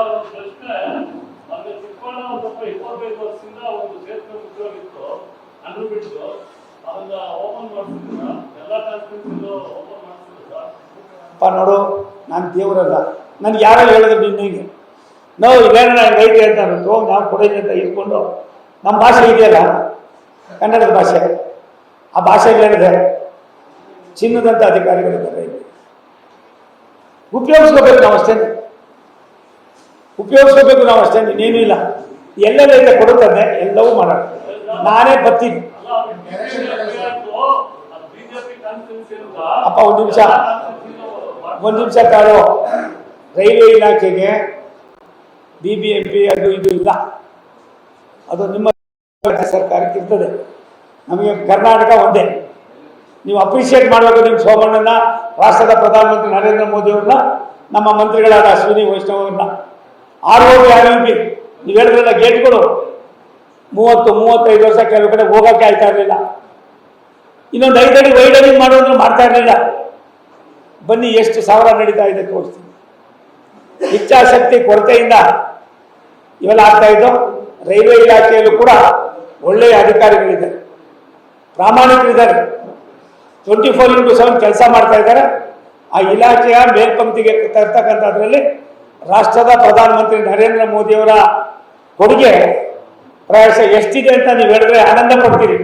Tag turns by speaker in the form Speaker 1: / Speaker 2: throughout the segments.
Speaker 1: ಒಂದು ಪ್ರಶ್ನೆ ಮೊನ್ನೆ ಚಿಕ್ಕಣ್ಣ ಸ್ವಲ್ಪ ಇಪ್ಪತ್ತೈದು ವರ್ಷದಿಂದ ಒಂದು ಸೇತುವೆ ಮುಚ್ಚೋಗಿತ್ತು ಅಂಡ್ರು ಬಿಟ್ಟು ಅದನ್ನ ಓಪನ್ ಮಾಡಿಸಿದ್ರ ಎಲ್ಲ ಕಾನ್ಸ್ಟಿಟ್ಯೂನ್ಸಿಲು ಓಪನ್ ಮಾಡಿಸಿದ್ರು
Speaker 2: ಅಪ್ಪ, ನೋಡು, ನಾನು ದೇವರಲ್ಲ. ನನಗೆ ಯಾರೋ ಹೇಳಿದ್ರು ನಿನ್ನೆ ನಾವು ಇವೇನ ನಾನು ರೈತ ಅಂತ ಅನ್ನೋದು ನಾನು ಕೊಡೋದು ಅಂತ ಇಟ್ಕೊಂಡು ನಮ್ಮ ಭಾಷೆ ಇದೆಯಲ್ಲ? ಕನ್ನಡದ ಭಾಷೆ. ಆ ಭಾಷೆ ಹೇಳಿದೆ ಚಿನ್ನದಂತ ಅಧಿಕಾರಿಗಳಿದ್ದಾರೆ ಇಲ್ಲಿ. ಉಪಯೋಗಿಸ್ಕೋಬೇಕು ನಾವು ಅಷ್ಟೇ. ಉಪಯೋಗಿಸ್ಕೋಬೇಕು ನಾವು ಅಷ್ಟೇ ಇನ್ನೇನು ಇಲ್ಲ. ಎಲ್ಲೆಲ್ಲ ಕೊಡುತ್ತದೆ ಎಲ್ಲವೂ ಮಾಡೋಣ ನಾನೇ ಬರ್ತೀನಿ. ಅಪ್ಪ, ಒಂದು ನಿಮಿಷ. ಒಂದು ನಿಮಿಷ ತಾಳು. ರೈಲ್ವೆ ಇಲಾಖೆಗೆ ಬಿ ಬಿ ಎಂ ಪಿ ಅದು ಇದು ಇಲ್ಲ. ಅದು ನಿಮ್ಮ ರಾಜ್ಯ ಸರ್ಕಾರಕ್ಕೆ ಇರ್ತದೆ. ನಮಗೆ ಕರ್ನಾಟಕ ಒಂದೇ. ನೀವು ಅಪ್ರಿಷಿಯೇಟ್ ಮಾಡಬೇಕು ನಿಮ್ಮ ಸೋಮಣ್ಣನ, ರಾಷ್ಟ್ರದ ಪ್ರಧಾನಮಂತ್ರಿ ನರೇಂದ್ರ ಮೋದಿಯವ್ರನ್ನ, ನಮ್ಮ ಮಂತ್ರಿಗಳಾದ ಅಶ್ವಿನಿ ವೈಷ್ಣವ್ ಅವ್ರನ್ನ R O B R P ನೀವು ಹೇಳಿದ್ರಲ್ಲ ಗೇಟ್ಗಳು ಮೂವತ್ತು, ಮೂವತ್ತೈದು ವರ್ಷ ಕೆಲವು ಕಡೆ ಹೋಗೋಕ್ಕೆ ಆಯ್ತಾ ಇರಲಿಲ್ಲ. ಇನ್ನೊಂದು ಐದಡಿ ವೈಡನಿಂಗ್ ಮಾಡೋದ್ರೆ ಮಾಡ್ತಾ ಇರಲಿಲ್ಲ. ಬನ್ನಿ, ಎಷ್ಟು ಸಾವಿರ ನಡೀತಾ ಇದೆ ತೋರಿಸ್ತೀನಿ. ಇಚ್ಛಾಶಕ್ತಿ, ಕೊರತೆಯಿಂದ ಇವೆಲ್ಲ ಆಗ್ತಾ ಇದ್ದು, ರೈಲ್ವೆ ಇಲಾಖೆಯಲ್ಲೂ ಕೂಡ ಒಳ್ಳೆಯ ಅಧಿಕಾರಿಗಳಿದ್ದಾರೆ. ಪ್ರಾಮಾಣಿಕರಿದ್ದಾರೆ. ಟ್ವೆಂಟಿ ಫೋರ್ ಇಂಟು ಸೆವೆನ್ ಕೆಲಸ ಮಾಡ್ತಾ ಇದ್ದಾರೆ. ಆ ಇಲಾಖೆಯ ಮೇಲ್ಪಂಕ್ತಿಗೆ ತರ್ತಕ್ಕಂಥದ್ರಲ್ಲಿ ರಾಷ್ಟ್ರದ ಪ್ರಧಾನಮಂತ್ರಿ ನರೇಂದ್ರ ಮೋದಿಯವರ ಕೊಡುಗೆ ಪ್ರಾಯಶಃ ಎಷ್ಟಿದೆ ಅಂತ ನೀವು ಹೇಳಿದ್ರೆ ಆನಂದ ಪಡ್ತೀರಿ.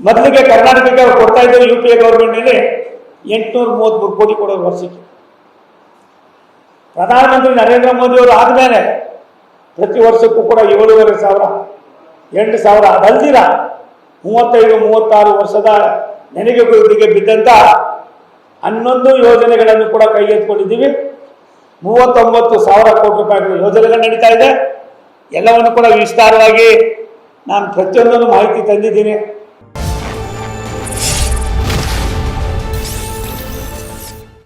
Speaker 2: ಮೊದಲಿಗೆ ಕರ್ನಾಟಕಕ್ಕೆ ಅವ್ರು ಕೊಡ್ತಾ ಇದ್ದಾರೆ ಯು ಪಿ ಎ ಗೌರ್ಮೆಂಟ್ನಲ್ಲಿ ಎಂಟುನೂರ ಮೂವತ್ಮೂರು ಕೋಟಿ ಕೊಡೋದು ವರ್ಷಕ್ಕೆ. ಪ್ರಧಾನಮಂತ್ರಿ ನರೇಂದ್ರ ಮೋದಿ ಅವರು ಆದಮೇಲೆ ಪ್ರತಿ ವರ್ಷಕ್ಕೂ ಕೂಡ ಏಳುವರೆ ಸಾವಿರ, ಎಂಟು ಸಾವಿರ ಅದಲ್ದಿರ ಮೂವತ್ತೈದು, ಮೂವತ್ತಾರು ವರ್ಷದ ನೆನೆಗೆ ಬಿದ್ದಂಥ ಹನ್ನೊಂದು ಯೋಜನೆಗಳನ್ನು ಕೂಡ ಕೈಗೆತ್ತಿಕೊಂಡಿದ್ದೀವಿ. ಮೂವತ್ತೊಂಬತ್ತು ಸಾವಿರ ಕೋಟಿ ರೂಪಾಯಿಗಳ ಯೋಜನೆಗಳು ನಡೀತಾ ಇದೆ. ಎಲ್ಲವನ್ನು ಕೂಡ ವಿಸ್ತಾರವಾಗಿ ನಾನು ಪ್ರತಿಯೊಂದನ್ನು ಮಾಹಿತಿ ತಂದಿದ್ದೀನಿ.